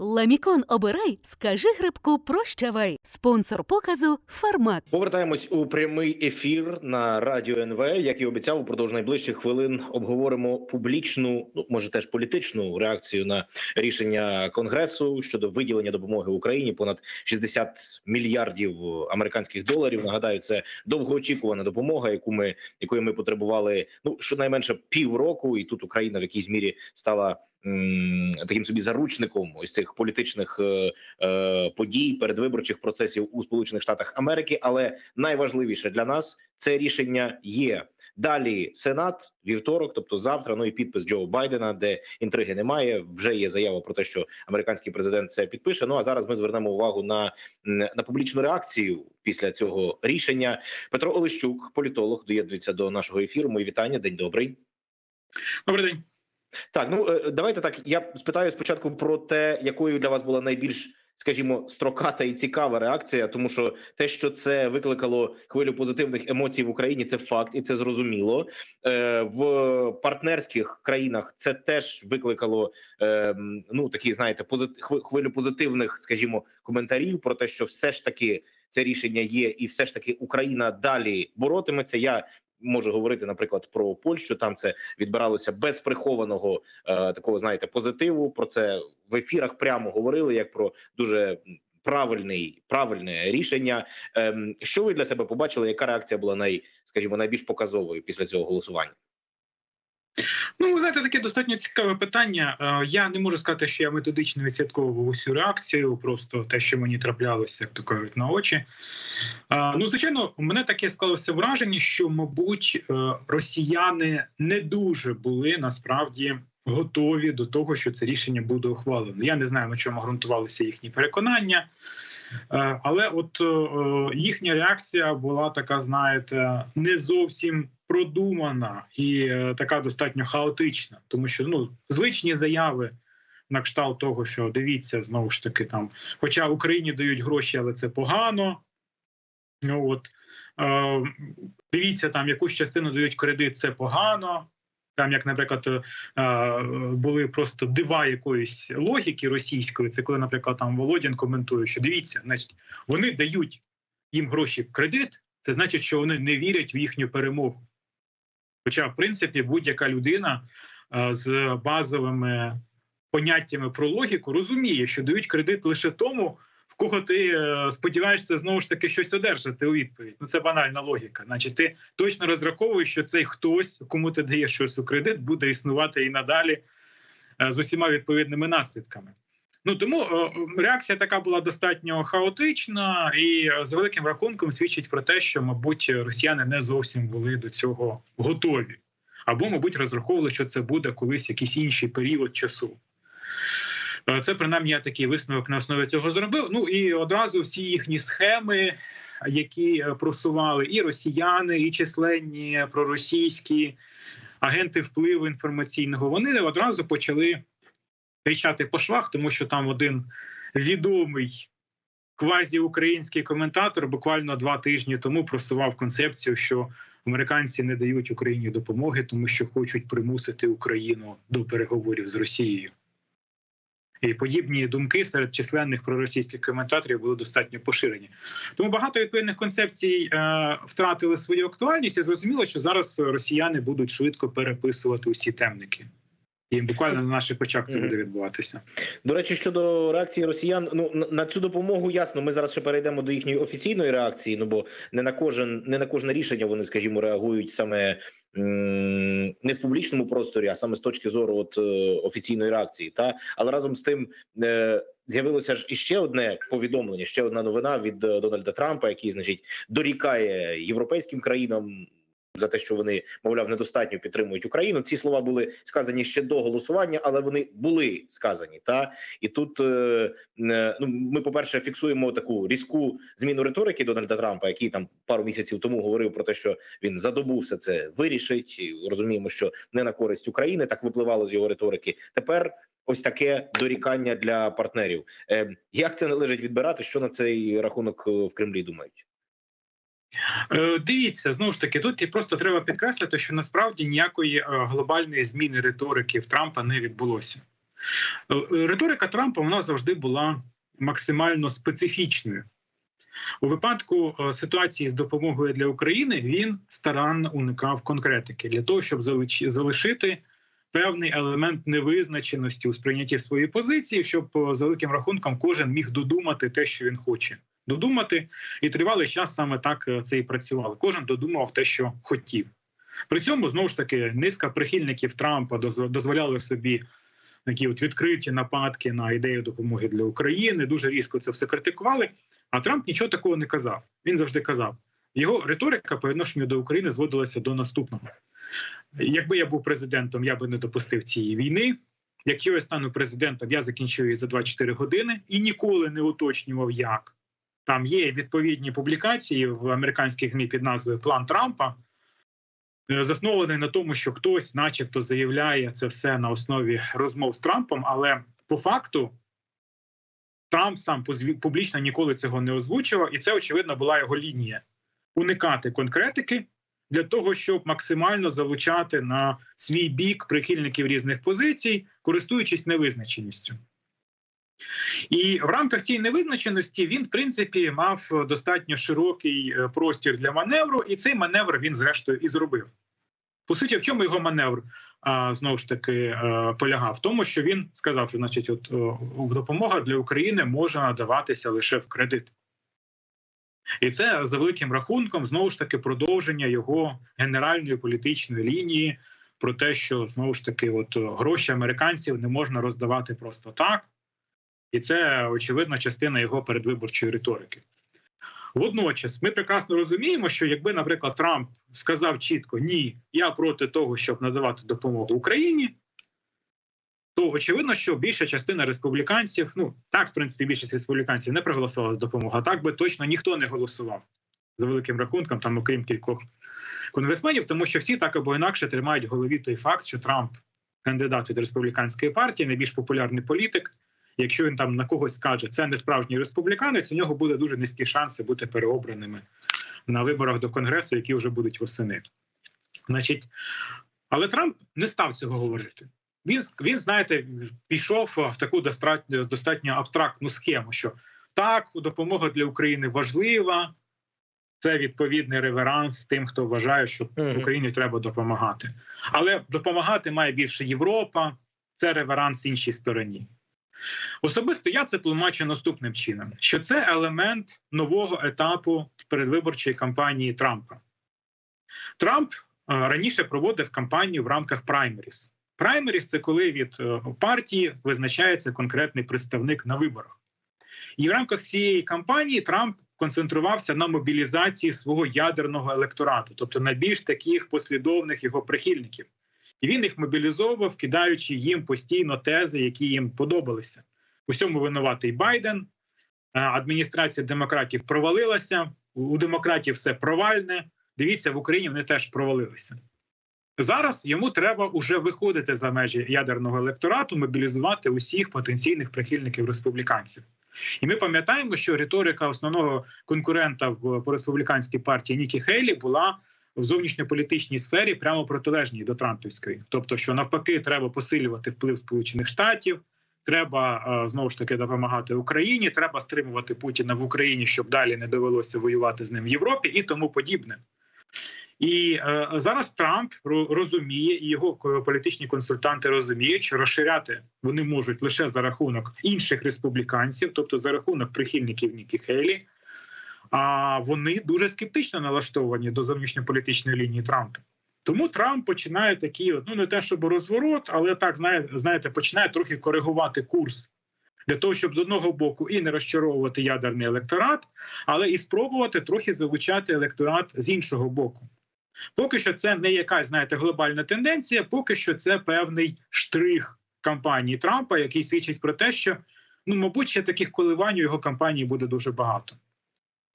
Ламікон обирай, скажи грибку прощавай. Спонсор показу Фармак. Повертаємось у прямий ефір на радіо НВ. Як і обіцяв, упродовж найближчих хвилин обговоримо публічну, ну може теж політичну реакцію на рішення конгресу щодо виділення допомоги Україні понад 60 мільярдів американських доларів. Нагадаю, це довгоочікувана допомога, яку ми якої ми потребували ну щонайменше півроку, і тут Україна в якійсь мірі стала таким собі заручником ось цих політичних е, е, подій передвиборчих процесів у Сполучених Штатах Америки. Але найважливіше для нас це рішення є. Далі Сенат вівторок, тобто завтра. Ну і підпис Джо Байдена, де інтриги немає. Вже є заява про те, що американський президент це підпише. Ну а зараз ми звернемо увагу на, на публічну реакцію після цього рішення. Петро Олещук, політолог, доєднується до нашого ефіру. Мої вітання. День добрий. Добрий день. Так, ну е, давайте так. Я спитаю спочатку про те, якою для вас була найбільш, скажімо, строката і цікава реакція, тому що те, що це викликало хвилю позитивних емоцій в Україні, це факт, і це зрозуміло. Е, В партнерських країнах це теж викликало е, ну такі, знаєте, хвилю позитивних, скажімо, коментарів про те, що все ж таки це рішення є, і все ж таки Україна далі боротиметься. Я можу говорити, наприклад, про Польщу. Там це відбиралося без прихованого е, такого, знаєте, позитиву. Про це в ефірах прямо говорили як про дуже правильний правильне рішення. Ем, що ви для себе побачили? Яка реакція була най, скажімо, найбільш показовою після цього голосування? Ну, ви знаєте, таке достатньо цікаве питання. Е, Я не можу сказати, що я методично відслідковував усю реакцію, просто те, що мені траплялося, як то кажуть, на очі. Е, Ну, звичайно, у мене таке склалося враження, що, мабуть, е, росіяни не дуже були насправді готові до того, що це рішення буде ухвалено. Я не знаю, на чому ґрунтувалися їхні переконання. Але от їхня реакція була така, знаєте, не зовсім продумана і е, така достатньо хаотична, тому що ну звичні заяви на кшталт того, що дивіться знову ж таки там, хоча Україні дають гроші, але це погано. Ну от е, дивіться, там якусь частину дають кредит, це погано. Там, як, наприклад, е, були просто дива якоїсь логіки російської, це коли, наприклад, там Володін коментує, що дивіться, значить, вони дають їм гроші в кредит, це значить, що вони не вірять в їхню перемогу. Хоча, в принципі, будь-яка людина е, з базовими поняттями про логіку розуміє, що дають кредит лише тому, в кого ти е, сподіваєшся знову ж таки щось одержати у відповідь. Ну це банальна логіка. Значить, ти точно розраховуєш, що цей хтось, кому ти даєш щось у кредит, буде існувати і надалі е, з усіма відповідними наслідками. Ну тому е, реакція така була достатньо хаотична і е, з великим рахунком свідчить про те, що, мабуть, росіяни не зовсім були до цього готові, або, мабуть, розраховували, що це буде колись якийсь інший період часу. Е, Це принаймні я такий висновок на основі цього зробив. Ну і одразу всі їхні схеми, які просували і росіяни, і численні проросійські агенти впливу інформаційного, вони одразу почали кричати по швах, тому що там один відомий квазіукраїнський коментатор буквально два тижні тому просував концепцію, що американці не дають Україні допомоги, тому що хочуть примусити Україну до переговорів з Росією. І подібні думки серед численних проросійських коментаторів були достатньо поширені. Тому багато відповідних концепцій е, втратили свою актуальність, і зрозуміло, що зараз росіяни будуть швидко переписувати усі темники. І буквально на наших очах це буде відбуватися. До речі, щодо реакції росіян, ну на, цю допомогу ясно. Ми зараз ще перейдемо до їхньої офіційної реакції. Ну бо не на кожен не на кожне рішення вони, скажімо, реагують саме м, не в публічному просторі, а саме з точки зору от е, офіційної реакції. Та але разом з тим. Е, З'явилося ж іще одне повідомлення, ще одна новина від е, Дональда Трампа, який, значить, дорікає європейським країнам за те, що вони, мовляв, недостатньо підтримують Україну. Ці слова були сказані ще до голосування, але вони були сказані. Та і тут е, е, ну ми, по перше, фіксуємо таку різку зміну риторики Дональда Трампа, який там пару місяців тому говорив про те, що він за добу все це вирішить. Розуміємо, що не на користь України так випливало з його риторики. Тепер. Ось таке дорікання для партнерів. Е, як це належить відбирати? Що на цей рахунок в Кремлі думають? Е, Дивіться, знову ж таки, тут і просто треба підкреслити, що насправді ніякої е, глобальної зміни риторики в Трампа не відбулося. Е, Риторика Трампа вона завжди була максимально специфічною. У випадку ситуації з допомогою для України він старанно уникав конкретики для того, щоб залишити певний елемент невизначеності у сприйнятті своєї позиції, щоб за великим рахунком кожен міг додумати те, що він хоче. Додумати, і тривалий час саме так е, це і працювало. Кожен додумав те, що хотів. При цьому знову ж таки низка прихильників Трампа доз- дозволяли собі такі от відкриті нападки на ідею допомоги для України. Дуже різко це все критикували. А Трамп нічого такого не казав. Він завжди казав. Його риторика по відношенню до України зводилася до наступного: якби я був президентом, я би не допустив цієї війни. Якщо я стану президентом, я закінчу її за 24 години і ніколи не уточнював, як там є відповідні публікації в американських ЗМІ під назвою План Трампа, е, заснований на тому, що хтось, начебто, заявляє це все на основі розмов з Трампом, але по факту Трамп сам публічно ніколи цього не озвучував, і це очевидно була його лінія уникати конкретики для того, щоб максимально залучати на свій бік прихильників різних позицій, користуючись невизначеністю. І в рамках цієї невизначеності він, в принципі, мав достатньо широкий е, простір для маневру, і цей маневр він, зрештою, і зробив. По суті, в чому його маневр знову ж таки е, полягав? В тому, що він сказав, що значить, от допомога для України може надаватися лише в кредит. І це за великим рахунком знову ж таки продовження його генеральної політичної лінії про те, що знову ж таки, от гроші американців не можна роздавати просто так, і це очевидна частина його передвиборчої риторики. Водночас, ми прекрасно розуміємо, що якби, наприклад, Трамп сказав чітко ні, я проти того, щоб надавати допомогу Україні, то очевидно, що більша частина республіканців, ну так, в принципі, більшість республіканців не проголосувала за допомогу, а так би точно ніхто не голосував за великим рахунком, там, окрім кількох конгресменів, тому що всі так або інакше тримають в голові той факт, що Трамп кандидат від республіканської партії, найбільш популярний політик. Якщо він там на когось скаже, це не справжній республіканець, у нього буде дуже низькі шанси бути переобраними на виборах до конгресу, які вже будуть восени. Значить, але Трамп не став цього говорити. Він він, знаєте, пішов в таку достатньо достатньо абстрактну схему, що так, допомога для України важлива. Це відповідний реверанс тим, хто вважає, що Україні треба допомагати. Але допомагати має більше Європа, це реверанс іншій стороні. Особисто я це тлумачу наступним чином: що це елемент нового етапу передвиборчої кампанії Трампа. Трамп е, раніше проводив кампанію в рамках праймеріс. Праймеріс це коли від е, партії визначається конкретний представник на виборах. І в рамках цієї кампанії Трамп концентрувався на мобілізації свого ядерного електорату, тобто найбільш таких послідовних його прихильників. І він їх мобілізовував, кидаючи їм постійно тези, які їм подобалися. Усьому винуватий Байден. Е, Адміністрація демократів провалилася. У демократів все провальне. Дивіться, в Україні вони теж провалилися. Зараз йому треба уже виходити за межі ядерного електорату, мобілізувати усіх потенційних прихильників республіканців. І ми пам'ятаємо, що риторика основного конкурента в по республіканській партії Нікі Хейлі була в зовнішньополітичній сфері прямо протилежній до Трампівської, тобто, що навпаки, треба посилювати вплив Сполучених Штатів. Треба е, знову ж таки допомагати Україні. Треба стримувати Путіна в Україні, щоб далі не довелося воювати з ним в Європі і тому подібне. І е, зараз Трамп розуміє, і його політичні консультанти розуміють, що розширяти вони можуть лише за рахунок інших республіканців, тобто за рахунок прихильників Нікі Хейлі. А вони дуже скептично налаштовані до зовнішньополітичної лінії Трампа. Тому Трамп починає от, ну не те, щоб розворот, але так знає, знаєте, починає трохи коригувати курс для того, щоб з одного боку і не розчаровувати ядерний електорат, але і спробувати трохи залучати електорат з іншого боку. Поки що це не якась, знаєте, глобальна тенденція, поки що це певний штрих кампанії Трампа, який свідчить про те, що ну, мабуть, ще таких коливань у його кампанії буде дуже багато.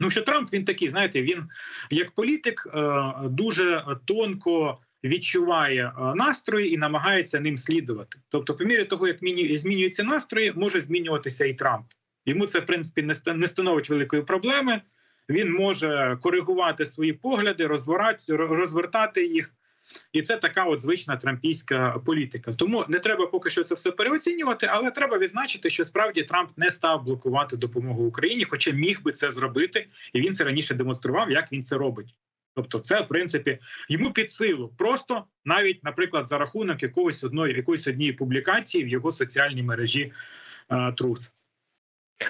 Ну, що Трамп він такий, знаєте, він як політик е, дуже тонко відчуває е, настрої і намагається ним слідувати. Тобто, по мірі того, як змінюються настрої, може змінюватися і Трамп. Йому це в принципі не ста- не становить великої проблеми. Він може коригувати свої погляди, розвертати їх І це така от звична трампійська політика. Тому не треба поки що це все переоцінювати, але треба відзначити, що справді Трамп не став блокувати допомогу Україні, хоча міг би це зробити, і він це раніше демонстрував, як він це робить. Тобто, це в принципі йому під силу. Просто навіть, наприклад, за рахунок якогось одної якоїсь однієї публікації в його соціальній мережі е, Truth.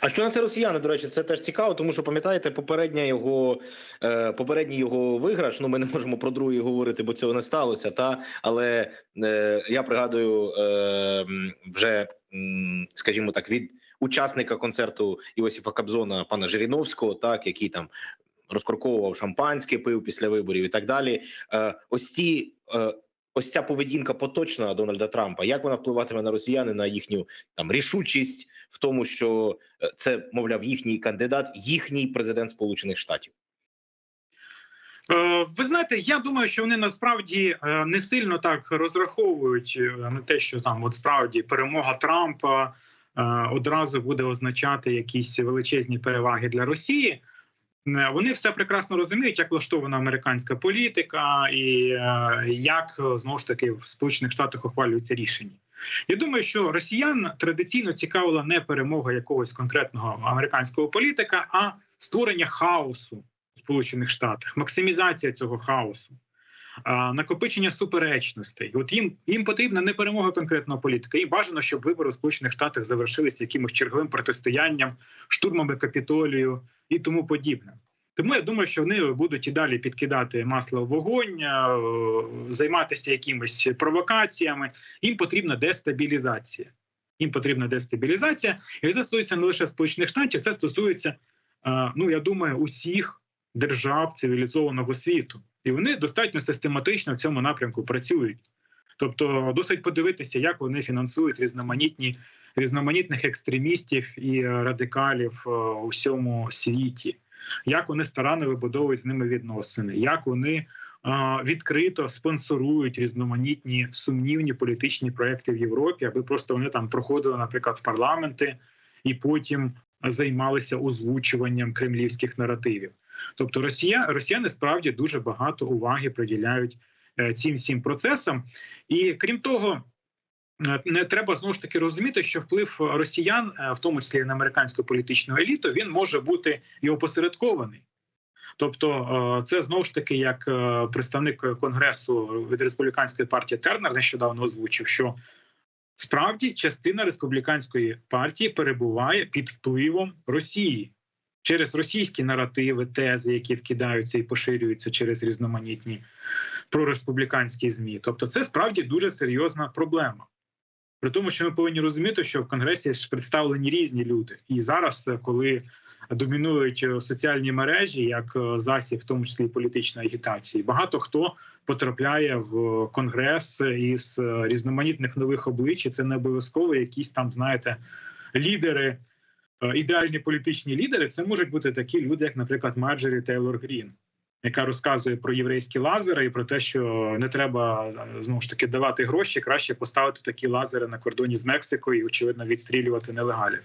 А що на це росіяни? До речі, це теж цікаво, тому що пам'ятаєте, попередня його е, попередній його виграш. Ну ми не можемо про другий говорити, бо цього не сталося. Та але е, я пригадую е, вже, скажімо так, від учасника концерту Іосифа Кобзона, пана Жириновського, так який там розкорковував шампанське, пив після виборів і так далі. Е, ось ці. Е, Ось ця поведінка поточна Дональда Трампа, як вона впливатиме на росіяни на їхню там рішучість в тому, що е, це мовляв їхній кандидат, їхній президент Сполучених Штатів. Е, Ви знаєте, я думаю, що вони насправді е, не сильно так розраховують на те, що там от справді перемога Трампа одразу буде означати якісь величезні переваги для Росії. Е, Вони все прекрасно розуміють, як влаштована американська політика, і е, як е, знову ж таки в Сполучених Штатах ухвалюються рішення. Я думаю, що росіян традиційно цікавила не перемога якогось конкретного американського політика, а створення хаосу в Сполучених Штатах, максимізація цього хаосу, накопичення суперечностей. От їм їм потрібна не перемога конкретного політика. Їм бажано, щоб вибори в Сполучених Штатах завершилися якимось черговим протистоянням, штурмами капітолію і тому подібне. Тому я думаю, що вони будуть і далі підкидати масло в вогонь, займатися якимись провокаціями. Їм потрібна дестабілізація. Їм потрібна дестабілізація, і це стосується не лише Сполучених Штатів, це стосується, ну я думаю, усіх держав цивілізованого світу, і вони достатньо систематично в цьому напрямку працюють. Тобто, досить подивитися, як вони фінансують різноманітні різноманітних екстремістів і е, радикалів е, у всьому світі, як вони старанно вибудовують з ними відносини, як вони е, відкрито спонсорують різноманітні сумнівні політичні проекти в Європі, аби просто вони там проходили, наприклад, в парламенти і потім займалися озвучуванням кремлівських наративів. Тобто, Росія росіяни справді дуже багато уваги приділяють е, цим всім процесам, і крім того. Е, Не треба знову ж таки розуміти, що вплив росіян, е, в тому числі на американську політичну еліту, він може бути і опосередкований. Тобто, це знову ж таки, як представник конгресу від республіканської партії Тернер нещодавно озвучив, що справді частина республіканської партії перебуває під впливом Росії через російські наративи, тези, які вкидаються і поширюються через різноманітні прореспубліканські змі. Тобто, це справді дуже серйозна проблема. При тому, що ми повинні розуміти, що в Конгресі ж представлені різні люди, і зараз, е, коли домінують е, соціальні мережі, як е, засіб, в тому числі політичної агітації, багато хто потрапляє в конгрес із різноманітних нових облич. і Це не обов'язково якісь там, знаєте, лідери, ідеальні політичні лідери. Це можуть бути такі люди, як, наприклад, Марджорі Тейлор Грін. Яка розказує про єврейські лазери і про те, що не треба е, знову ж таки давати гроші, краще поставити такі лазери на кордоні з Мексикою і очевидно відстрілювати нелегалів.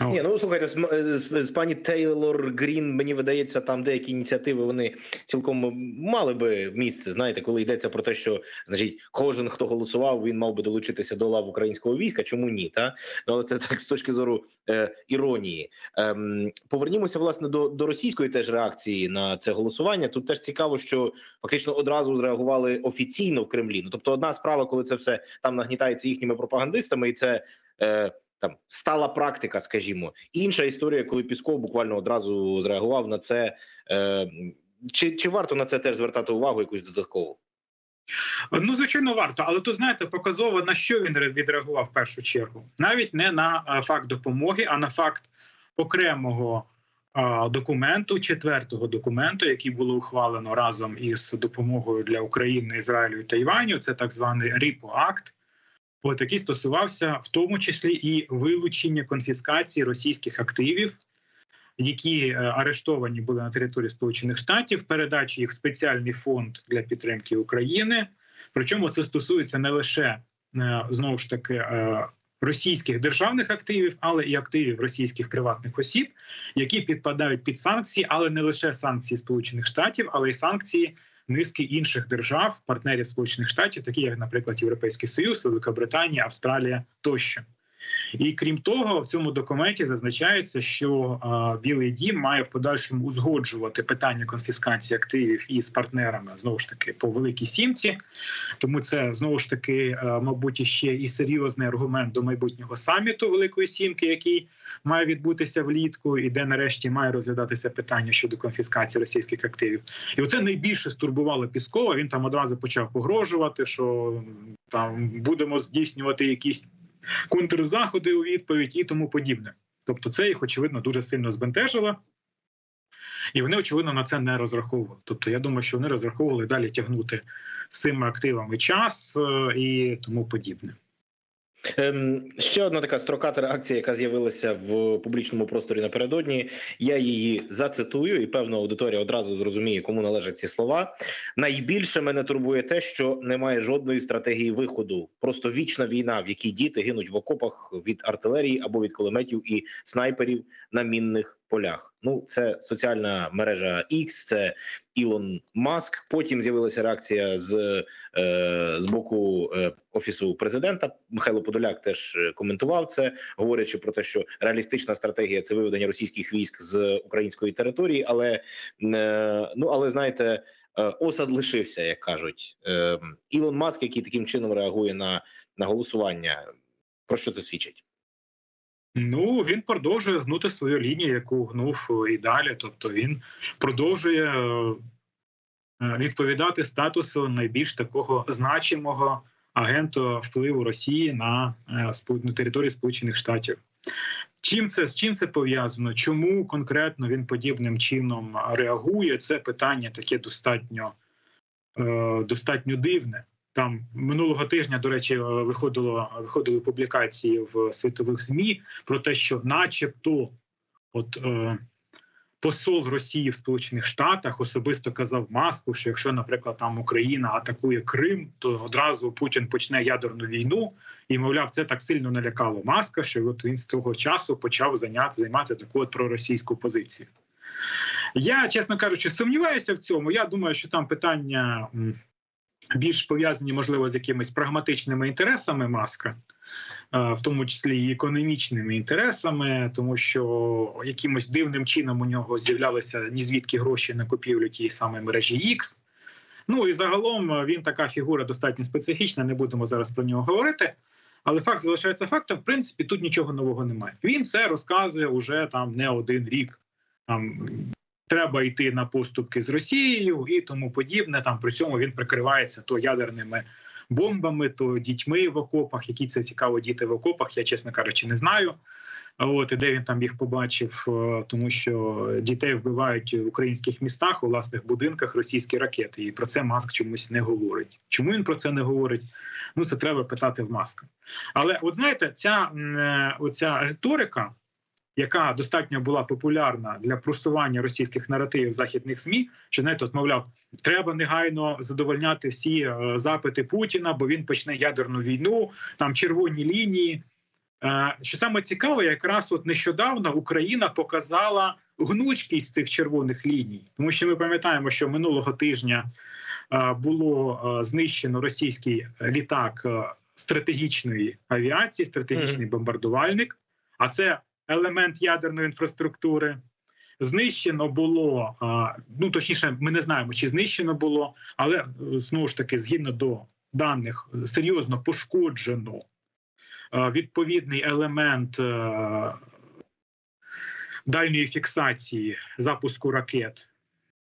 Ні, ну слухайте, з, з, з пані Тейлор Грін, мені видається, там деякі ініціативи вони цілком мали би місце. Знаєте, коли йдеться про те, що значить кожен, хто голосував, він мав би долучитися до лав українського війська. Чому ні? Та ну але це так з точки зору е, іронії. Ем, повернімося власне до, до російської теж реакції на це голосування. Тут теж цікаво, що фактично одразу зреагували офіційно в Кремлі. Ну тобто, одна справа, коли це все там нагнітається їхніми пропагандистами, і це. Е, там стала практика, скажімо, інша історія, коли Пісков буквально одразу зреагував на це. Е, чи, чи варто на це теж звертати увагу якусь додатково? Ну, звичайно, варто, але тут знаєте, показово на що він відреагував в першу чергу, навіть не на е, факт допомоги, а на факт окремого е, документу, четвертого документу, який було ухвалено разом із допомогою для України, Ізраїлю і Тайваню. Це так званий ріпо акт. От який стосувався в тому числі і вилучення конфіскації російських активів, які е, арештовані були на території Сполучених Штатів, передачі їх в спеціальний фонд для підтримки України. Причому це стосується не лише е, знову ж таки е, російських державних активів, але і активів російських приватних осіб, які підпадають під санкції, але не лише санкції Сполучених Штатів, але й санкції низки інших держав, партнерів Сполучених Штатів, такі як, наприклад, Європейський Союз, Велика Британія, Австралія тощо. І крім того, в цьому документі зазначається, що Білий Дім має в подальшому узгоджувати питання конфіскації активів із партнерами знову ж таки по великій сімці. Тому це знову ж таки, мабуть, ще і серйозний аргумент до майбутнього саміту Великої Сімки, який має відбутися влітку, і де нарешті має розглядатися питання щодо конфіскації російських активів. І оце найбільше стурбувало Піскова. Він там одразу почав погрожувати, що там будемо здійснювати якісь контрзаходи у відповідь і тому подібне. Тобто, це їх очевидно дуже сильно збентежило. І вони, очевидно, на це не розраховували. Тобто, я думаю, що вони розраховували далі тягнути з цими активами час е, і тому подібне. Ем, ще одна така строката реакція, яка з'явилася в публічному просторі напередодні. Я її зацитую, і певно, аудиторія одразу зрозуміє, кому належать ці слова. Найбільше мене турбує те, що немає жодної стратегії виходу. Просто вічна війна, в якій діти гинуть в окопах від артилерії або від кулеметів і снайперів на мінних полях. Ну, це соціальна мережа X, це Ілон Маск. Потім з'явилася реакція з, е, з боку е, офісу президента. Михайло Подоляк теж е, коментував це, говорячи про те, що реалістична стратегія це виведення російських військ з української території, але е, ну але знаєте. е, Осад лишився, як кажуть Ілон Маск, який таким чином реагує на, на голосування. Про що це свідчить? Ну він продовжує гнути свою лінію, яку гнув і далі. Тобто він продовжує е, відповідати статусу найбільш такого значимого агента впливу Росії на, е, на території Сполучених Штатів. Чим це з чим це пов'язано? Чому конкретно він подібним чином реагує? Це питання таке достатньо, е, достатньо дивне. Там минулого тижня, до речі, е, виходило виходили публікації в світових змі про те, що, начебто, от е, посол Росії в Сполучених Штатах особисто казав маску, що якщо, наприклад, там Україна атакує Крим, то одразу Путін почне ядерну війну. І мовляв, це так сильно налякало маска, що от він з того часу почав зайняти займати таку от проросійську позицію. Я, чесно кажучи, сумніваюся в цьому. Я думаю, що там питання. Більш пов'язані, можливо, з якимись прагматичними інтересами маска, е, в тому числі і економічними інтересами, тому що якимось дивним чином у нього з'являлися ні звідки гроші на купівлю тієї самої мережі X. Ну і загалом е, він така фігура достатньо специфічна, не будемо зараз про нього говорити. Але факт залишається фактом. В принципі, тут нічого нового немає. Він це розказує уже там не один рік. Там треба йти на поступки з Росією і тому подібне. Там при цьому він прикривається то ядерними бомбами, то дітьми в окопах. Які це цікаво діти в окопах, я чесно кажучи, не знаю. От і де він там їх побачив, е, тому що дітей вбивають в українських містах у власних будинках російські ракети, і про це маск чомусь не говорить. Чому він про це не говорить? Ну це треба питати в маска. Але от знаєте, ця е, оця риторика, яка достатньо була популярна для просування російських наративів західних змі, що знаєте, от мовляв, треба негайно задовольняти всі е, запити Путіна, бо він почне ядерну війну, там червоні лінії. Е, Що саме цікаве, якраз от нещодавно Україна показала гнучкість цих червоних ліній, тому що ми пам'ятаємо, що минулого тижня е, було знищено російський літак стратегічної авіації, стратегічний бомбардувальник. А це елемент ядерної інфраструктури. Знищено було, ну точніше, ми не знаємо, чи знищено було, але е, знову ж таки, згідно до даних, серйозно пошкоджено відповідний елемент е, дальньої фіксації запуску ракет.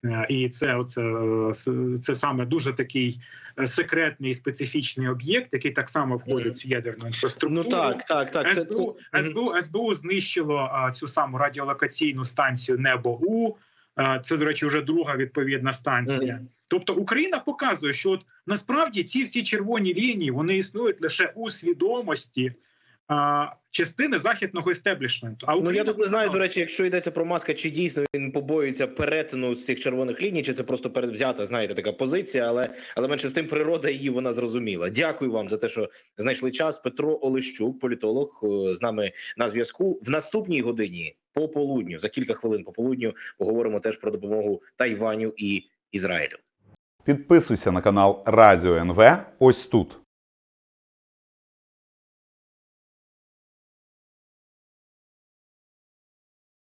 Е, І це, оце, е, це саме дуже такий е, секретний специфічний об'єкт, який так само входить в цю ядерну інфраструктуру. Ну так, так, так. Це, це... СБУ, СБУ, СБУ знищило а, цю саму радіолокаційну станцію Небо У. А, це, до речі, вже друга відповідна станція. Мгм. Тобто Україна показує, що от насправді ці всі червоні лінії вони існують лише у свідомості частини західного істеблішменту. А Ну я тут не знаю, до речі, якщо йдеться про маска, чи дійсно він побоюється перетину з цих червоних ліній, чи це просто передвзята, знаєте, така позиція, але але менше з тим природа її вона зрозуміла. Дякую вам за те, що знайшли час. Петро Олещук, політолог, е, з нами на зв'язку. В наступній годині по полудню, за кілька хвилин по полудню, поговоримо теж про допомогу Тайваню і Ізраїлю. Підписуйся на канал Радіо НВ ось тут.